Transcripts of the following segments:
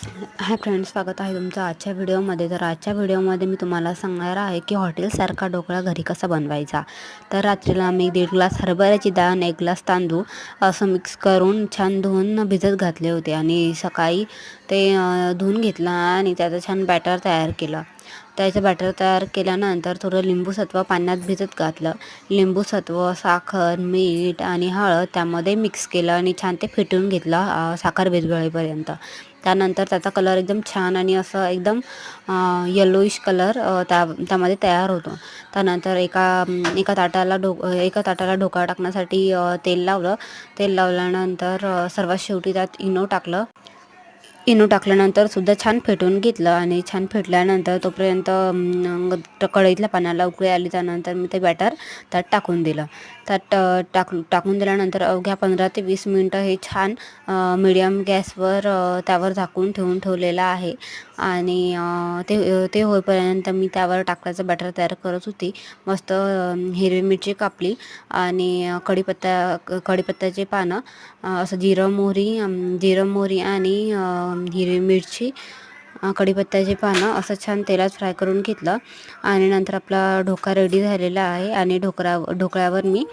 Hi friends स्वागत आहे तुमचं आजच्या व्हिडिओमध्ये. तर आजच्या व्हिडिओमध्ये मी तुम्हाला सांगणार आहे की हॉटेलसारखा ढोकळा घरी कसा बनवायचा. तर रात्रीला मी दीड ग्लास हरभऱ्याची डाळ आणि एक ग्लास तांदूळ असं मिक्स करून छान धुवून भिजत घातले होते. आणि सकाळी ते धुवून घेतलं आणि त्याचं छान बॅटर तयार केलं. त्याचं बॅटर तयार केल्यानंतर थोडं लिंबूसत्व पाण्यात भिजत घातलं. लिंबूसत्व साखर मीठ आणि हळद त्यामध्ये मिक्स केलं आणि छान ते फिटून घेतलं साखर भिजवळेपर्यंत त्यानंतर त्याचा कलर एकदम छान आणि असं एकदम येलोइश कलर त्या त्यामध्ये तयार होतो. त्यानंतर एका एका ताटाला ढो एका ताटाला ढोकळा टाकण्यासाठी तेल लावलं. तेल लावल्यानंतर सर्वात शेवटी त्यात इनो टाकलं. इनो टाकल्यानंतर सुद्धा छान फेटून घेतलं आणि छान फेटल्यानंतर तोपर्यंत कढईतल्या पाण्याला उकळी आली त्यानंतर मी ते बॅटर त्यात टाकून दिलं. त्यात टाक टाकून दिल्यानंतर अवघ्या पंधरा ते वीस मिनटं हे छान मिडियम गॅसवर त्यावर झाकून ठेवून ठेवलेलं आहे. आणि ते ते होईपर्यंत मी त्यावर टाकल्याचं बॅटर तयार करत होती. मस्त हिरवी मिरची कापली आणि कढीपत्ता कढीपत्त्याचे पानं असं जिरं मोहरी जिरं मोहरी आणि हिरवी मिरची कढीपत्त्याचे पानं असं छान तेलात फ्राय करून घेतलं. आणि नंतर आपला ढोका रेडी झालेला आहे आणि ढोकळा ढोकळ्यावर मी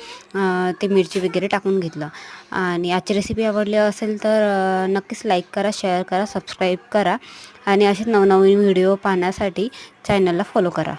ते मिरची वगैरे टाकून घेतलं. आणि आजची रेसिपी आवडली असेल तर नक्कीच लाईक करा शेअर करा सबस्क्राईब करा. आणि असे नवनवीन व्हिडिओ पाहण्यासाठी चॅनलला फॉलो करा.